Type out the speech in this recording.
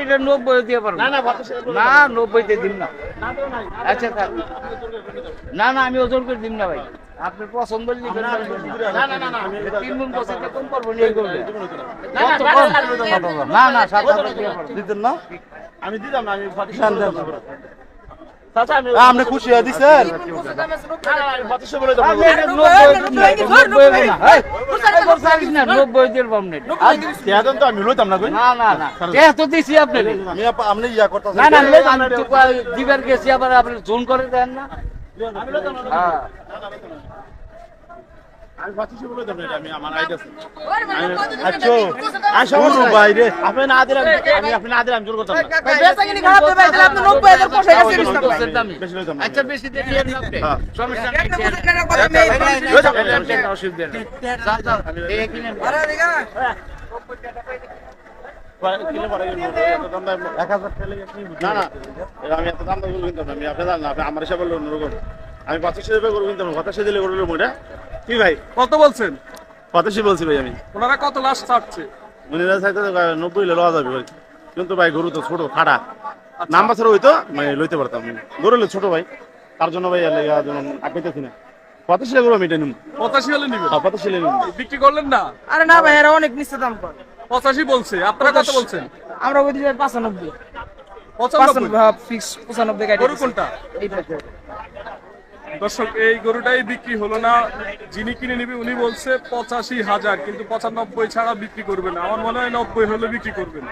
এটা নব্বই দিয়ে পারব না না নব্বইতে দিন না আচ্ছা থাক না না আমি ওজন করে দিন না ভাই আপনার পছন্দ না না। তিন গুণ কম সাত হাজার দিয়ে পারব। দিতেন না আমি দিতাম না আমি আপনি খুশি হয়ে দিচ্ছেন ইয়া কয় দিবার গেছি আবার আপনি জোন করে দেন না। হ্যাঁ। আমি আচ্ছা। আচ্ছা। হ্যাঁ। এত দাম হাজার কিনতাম না। আমি আপনি জানেন না আপনি আমার হিসাবে আমি পঁচাশি গরু কিনতাম না। পঁচাশি দিলে গরু মোটা কি ভাই? কত বলছেন? পঁচাশি বলছি ভাই আমি। ওনারা কত লাস্ট ছাড়ছে? মনিরা চাইতে নব্বই লওয়া যাবে ভাই। কিন্তু ভাই গরু তো ছোট খাটা নাম্বার ছাড়া হইতো মানে লইতে পারতাম। গরু হলে ছোট ভাই। তার জন্য ভাই যেমন আঁকাইতেছি না। পঁচাশি গরু আমি এটা পঁচাশি হলে নিবেন? পঁচাশি নিম। বিক্রি করলেন না? আরে না ভাই এরা অনেক নিচে দাম করে। পঁচাশি বলছে। আপনারা কত বলছেন? আমরা দিকে পঁচানব্বই। ফিক্স পঁচানব্বই গাড়ি কোনটা? দর্শক, এই গরুটাই বিক্রি হলো না। যিনি কিনে নিবে, উনি বলছে পঁচাশি হাজার, কিন্তু পঁচানব্বই ছাড়া বিক্রি করবে না। আমার মনে হয় নব্বই হলে বিক্রি করবেন।